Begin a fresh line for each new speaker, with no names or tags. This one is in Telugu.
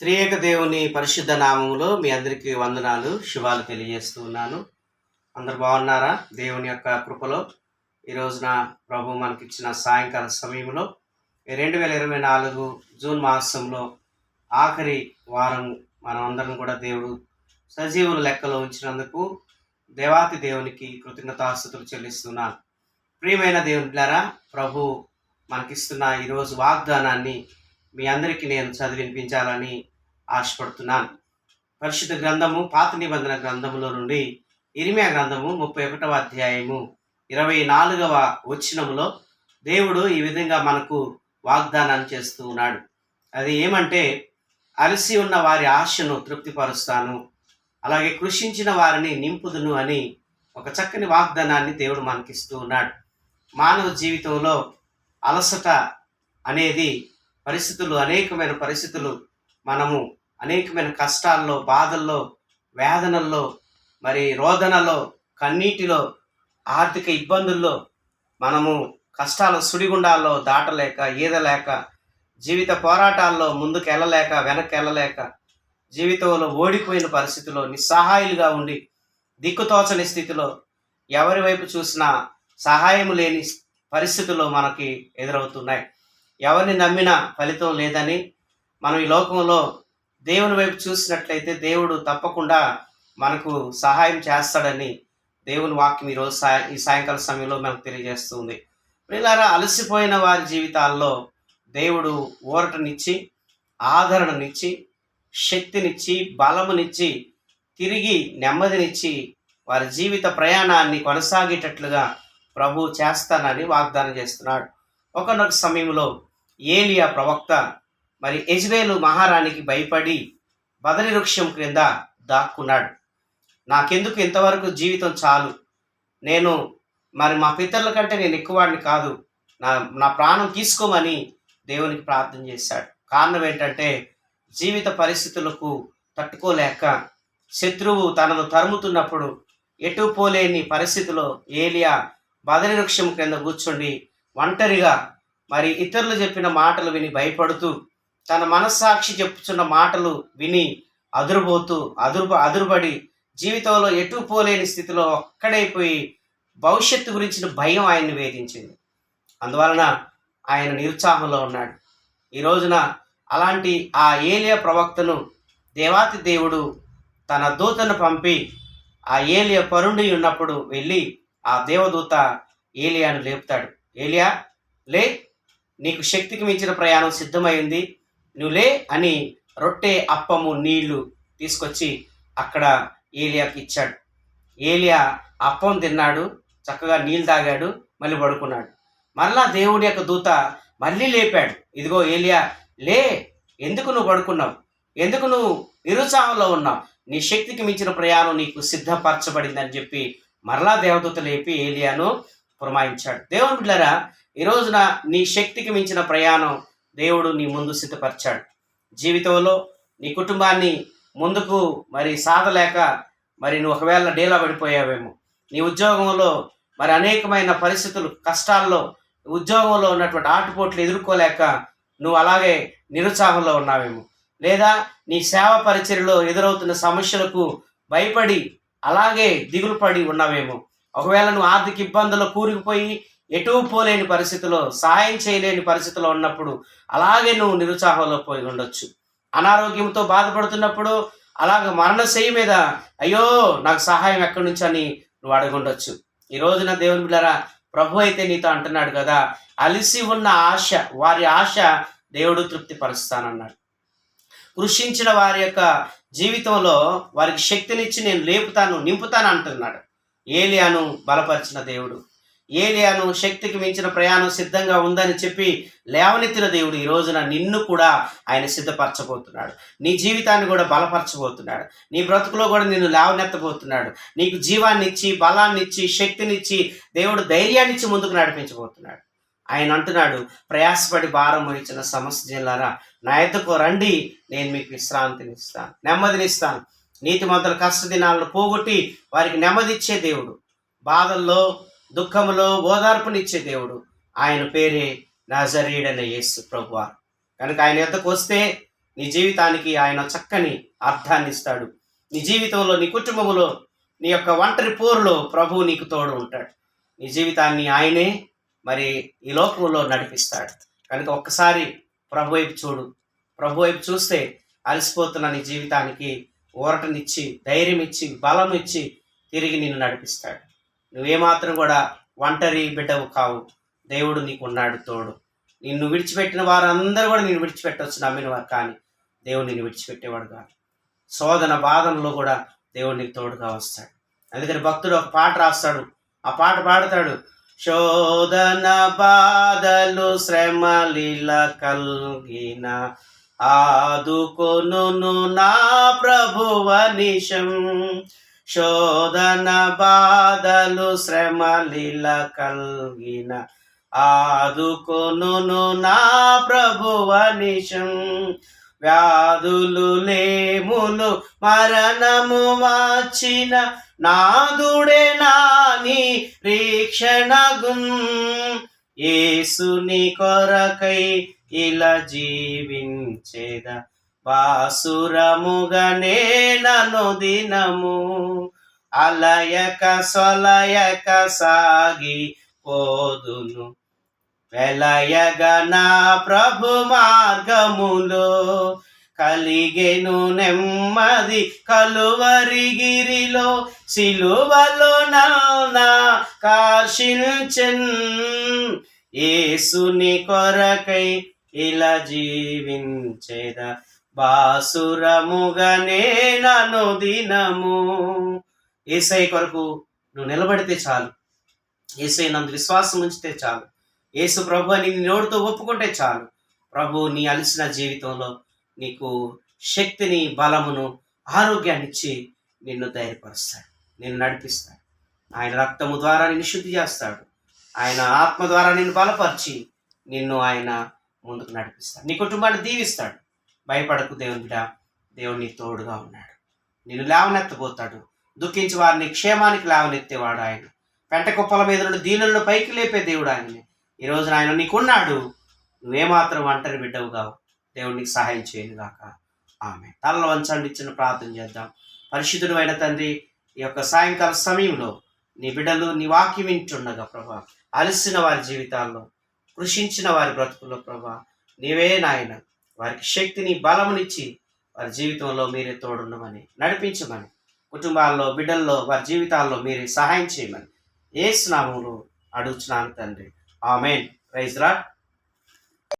త్రియేక దేవుని పరిశుద్ధ నామములో మీ అందరికీ వందనాలు శుభాలు తెలియజేస్తూ ఉన్నాను. అందరు బాగున్నారా? దేవుని యొక్క కృపలో ఈ రోజున ప్రభు మనకిచ్చిన సాయంకాల సమయంలో రెండు వేల ఇరవై నాలుగు జూన్ మాసంలో ఆఖరి వారం మనం అందరం కూడా దేవుడు సజీవుల లెక్కలో ఉంచినందుకు దేవాతి దేవునికి కృతజ్ఞతాస్థుతులు చెల్లిస్తున్నాను. ప్రియమైన దేవుని బిడ్డలారా ప్రభు మనకిస్తున్న ఈరోజు వాగ్దానాన్ని మీ అందరికీ నేను చదివినిపించాలని ఆశపడుతున్నాను. పరిశుద్ధ గ్రంథము పాత నిబంధన గ్రంథములో నుండి ఇరిమియా గ్రంథము ముప్పై ఒకటవ అధ్యాయము ఇరవై నాలుగవ వచ్చినములో దేవుడు ఈ విధంగా మనకు వాగ్దానం చేస్తూ ఉన్నాడు. అది ఏమంటే అలసి ఉన్న వారి ఆశను తృప్తిపరుస్తాను అలాగే కృషించిన వారిని నింపుదును అని ఒక చక్కని వాగ్దానాన్ని దేవుడు మనకిస్తూ ఉన్నాడు. మానవ జీవితంలో అలసట అనేది పరిస్థితులు అనేకమైన పరిస్థితులు మనము అనేకమైన కష్టాల్లో బాధల్లో వేదనల్లో మరి రోదనలో కన్నీటిలో ఆర్థిక ఇబ్బందుల్లో మనము కష్టాల సుడిగుండాల్లో దాటలేక ఈదలేక జీవిత పోరాటాల్లో ముందుకు వెళ్ళలేక వెనక్కి వెళ్ళలేక జీవితంలో ఓడిపోయిన పరిస్థితిలో నిస్సహాయులుగా ఉండి దిక్కుతోచని స్థితిలో ఎవరి వైపు చూసినా సహాయం లేని పరిస్థితులు మనకి ఎదురవుతున్నాయి. ఎవరిని నమ్మినా ఫలితం లేదని మనం ఈ లోకంలో దేవుని వైపు చూసినట్లయితే దేవుడు తప్పకుండా మనకు సహాయం చేస్తాడని దేవుని వాక్యం ఈరోజు సాయ ఈ సాయంకాల సమయంలో మనకు తెలియజేస్తుంది. వీళ్ళారా అలసిపోయిన వారి జీవితాల్లో దేవుడు ఊరటనిచ్చి ఆదరణనిచ్చి శక్తినిచ్చి బలమునిచ్చి తిరిగి నెమ్మదినిచ్చి వారి జీవిత ప్రయాణాన్ని కొనసాగేటట్లుగా ప్రభు చేస్తానని వాగ్దానం చేస్తున్నాడు. ఒకనొక సమయంలో ఏలియా ప్రవక్త మరి ఎజ్వేలు మహారాణికి భయపడి బదరి వృక్షం క్రింద దాక్కున్నాడు. నాకెందుకు ఇంతవరకు జీవితం చాలు? నేను మరి మా పితరుల కంటే నేను ఎక్కువవాడిని కాదు. నా నా ప్రాణం తీసుకోమని దేవునికి ప్రార్థన చేశాడు. కారణం ఏంటంటే జీవిత పరిస్థితులకు తట్టుకోలేక శత్రువు తనను తరుముతున్నప్పుడు ఎటు పోలేని పరిస్థితిలో ఏలియా బదరి వృక్షం క్రింద కూర్చుండి ఒంటరిగా మరి ఇతరులు చెప్పిన మాటలు విని భయపడుతూ తన మనస్సాక్షి చెప్పుచున్న మాటలు విని అదురుబోతూ అదురు అదురుబడి జీవితంలో ఎటు పోలేని స్థితిలో ఒక్కడైపోయి భవిష్యత్తు గురించిన భయం ఆయన్ని వేధించింది. అందువలన ఆయన నిరుత్సాహంలో ఉన్నాడు. ఈ రోజున అలాంటి ఆ ఏలియా ప్రవక్తను దేవాతి దేవుడు తన దూతను పంపి ఆ ఏలియా పరుండి ఉన్నప్పుడు వెళ్ళి ఆ దేవదూత ఏలియాను లేపుతాడు. ఏలియా లే నీకు శక్తికి మించిన ప్రయాణం సిద్ధమైంది. నువ్వు లే అని రొట్టె అప్పము నీళ్ళు తీసుకొచ్చి అక్కడ ఏలియాకి ఇచ్చాడు. ఏలియా అప్పం తిన్నాడు చక్కగా నీళ్ళు తాగాడు మళ్ళీ పడుకున్నాడు. మరలా దేవుడి యొక్క దూత మళ్ళీ లేపాడు. ఇదిగో ఏలియా లే ఎందుకు నువ్వు పడుకున్నావు? ఎందుకు నువ్వు నిరుత్సాహంలో ఉన్నావు? నీ శక్తికి మించిన ప్రయాణం నీకు సిద్ధపరచబడిందని చెప్పి మరలా దేవదూత లేపి ఏలియాను పురమాయించాడు. దేవుని బిడ్డరా ఈ రోజున నీ శక్తికి మించిన ప్రయాణం దేవుడు నీ ముందు సిద్ధపరిచాడు. జీవితంలో నీ కుటుంబాన్ని ముందుకు మరి సాధలేక మరి నువ్వు ఒకవేళ డేలా పడిపోయావేమో. నీ ఉద్యోగంలో మరి అనేకమైన పరిస్థితులు కష్టాల్లో ఉద్యోగంలో ఉన్నటువంటి ఆటుపోట్లు ఎదుర్కోలేక నువ్వు అలాగే నిరుత్సాహంలో ఉన్నావేమో. లేదా నీ సేవ పరిచర్లో ఎదురవుతున్న సమస్యలకు భయపడి అలాగే దిగులు పడి ఉన్నావేమో. ఒకవేళ నువ్వు ఆర్థిక ఇబ్బందులు కూరుకుపోయి ఎటు పోలేని పరిస్థితిలో సహాయం చేయలేని పరిస్థితిలో ఉన్నప్పుడు అలాగే నువ్వు నిరుత్సాహంలో పోయి ఉండొచ్చు. అనారోగ్యంతో బాధపడుతున్నప్పుడు అలాగ మరణశయ్య మీద అయ్యో నాకు సహాయం ఎక్కడి నుంచి అని నువ్వు అడగుండొచ్చు ఈ రోజున దేవుని బిళ్ళరా ప్రభు అయితే నీతో అంటున్నాడు కదా అలిసి ఉన్న ఆశ వారి ఆశ దేవుడు తృప్తిపరుస్తానన్నాడు. కృషించిన వారి యొక్క జీవితంలో వారికి శక్తినిచ్చి నేను లేపుతాను నింపుతాను అంటున్నాడు. ఏలియాను బలపరిచిన దేవుడు. ఏలియాను శక్తికి మించిన ప్రయాణం సిద్ధంగా ఉందని చెప్పి లేవనెత్తిన దేవుడు ఈ రోజున నిన్ను కూడా ఆయన సిద్ధపరచబోతున్నాడు. నీ జీవితాన్ని కూడా బలపరచబోతున్నాడు. నీ బ్రతుకులో కూడా నిన్ను లేవనెత్తబోతున్నాడు. నీకు జీవాన్ని ఇచ్చి బలాన్ని ఇచ్చి శక్తినిచ్చి దేవుడు ధైర్యాన్ని ఇచ్చి ముందుకు నడిపించబోతున్నాడు. ఆయన అంటున్నాడు ప్రయాసపడి భారం వహించిన సమస్య జిల్లారా నా ఎద్దకు రండి నేను మీకు విశ్రాంతినిస్తాను నెమ్మదినిస్తాను. నీతి మంతుల కష్ట దినాలను పోగొట్టి వారికి నెమ్మదిచ్చే దేవుడు. బాధల్లో దుఃఖములో ఓదార్పునిచ్చే దేవుడు. ఆయన పేరే నజరీడన యేసు ప్రభువారు కనుక ఆయన ఎద్దకు వస్తే నీ జీవితానికి ఆయన చక్కని అర్థాన్ని ఇస్తాడు. నీ జీవితంలో నీ కుటుంబంలో నీ యొక్క ఒంటరి పోరులో ప్రభువు నీకు తోడు ఉంటాడు. నీ జీవితాన్ని ఆయనే మరి ఈ లోకంలో నడిపిస్తాడు. కనుక ఒక్కసారి ప్రభు వైపు చూడు. ప్రభు వైపు చూస్తే అలసిపోతున్న నీ జీవితానికి ఊరటనిచ్చి ధైర్యం ఇచ్చి బలం ఇచ్చి తిరిగి నిన్ను నడిపిస్తాడు. నువ్వేమాత్రం కూడా ఒంటరి బిడ్డవు కావు. దేవుడు నీకున్నాడు తోడు. నిన్ను విడిచిపెట్టిన వారందరూ కూడా నిన్ను విడిచిపెట్టవచ్చు నమ్మిన వారు కానీ దేవుడు నిన్ను విడిచిపెట్టేవాడు కాదు. శోధన బాధనలో కూడా దేవుడు నీకు తోడుగా వస్తాడు. అందుకని భక్తుడు ఒక పాట రాస్తాడు. ఆ పాట పాడతాడు. శోధన బాధలు శ్రమలీల కల్గిన ఆదుకొను నా ప్రభువ నిషం శోధన బాధలు శ్రమలిల కల్గిన ఆదుకొను నా ప్రభువ నిశం వ్యాధులు లేములు మరణము వచ్చిన నాదుడే నాని రీక్షణగున్ ఏసుని కొరకై ఇలా జీవించేదా బాసురముగనే నను దినము అలయక సొలయక సాగి పోదును. వెలయగా నా ప్రభు మార్గములో కలిగెను నెమ్మది కలువరిగిరిలో సిలువలో నా కార్షించన్. ఏసుని కొరకై ఇలా జీవించేదా బాసురముగనే నను దినము. ఏసై కొరకు నువ్వు నిలబడితే చాలు. ఏసై నందు విశ్వాసం ఉంచితే చాలు. యేసు ప్రభు అని నీ నోటితో ఒప్పుకుంటే చాలు. ప్రభు నీ అలసిన జీవితంలో నీకు శక్తిని బలమును ఆరోగ్యాన్ని ఇచ్చి నిన్ను ధైర్యపరుస్తాడు నిన్ను నడిపిస్తాడు. ఆయన రక్తము ద్వారా నిన్ను శుద్ధి చేస్తాడు. ఆయన ఆత్మ ద్వారా నిన్ను బలపరిచి నిన్ను ఆయన ముందుకు నడిపిస్తాడు. నీ కుటుంబాన్ని దీవిస్తాడు. భయపడకు దేవుని బిడ్డ దేవుడు నీ తోడుగా ఉన్నాడు. నిన్ను లేవనెత్తబోతాడు. దుఃఖించి వారిని క్షేమానికి లేవనెత్తేవాడు ఆయన. పెంట కుప్పల మీద నుండి దీనులను పైకి లేపే దేవుడు ఆయనే ఈ రోజున ఆయన నీకున్నాడు. నువ్వేమాత్రం ఒంటరి బిడ్డవు కావు సహాయం చేయను గాక. ఆమె తలలో వంచండి ఇచ్చిన ప్రార్థన చేద్దాం. పరిశుద్ధుడు అయిన తండ్రి ఈ యొక్క సాయంకాల సమయంలో నీ బిడ్డలు నీ వాక్యం వింటుండగా ప్రభా అలసిన వారి జీవితాల్లో కృషించిన వారి బ్రతుకుల్లో ప్రభా నీవే నాయన. వారికి శక్తిని బలమునిచ్చి వారి జీవితంలో మీరే తోడుండమని నడిపించమని కుటుంబాల్లో బిడ్డల్లో వారి జీవితాల్లో మీరే సహాయం చేయమని ఏ స్నామంలో అడుగుచున్నాను తండ్రి. ఆమెన్. Praise rot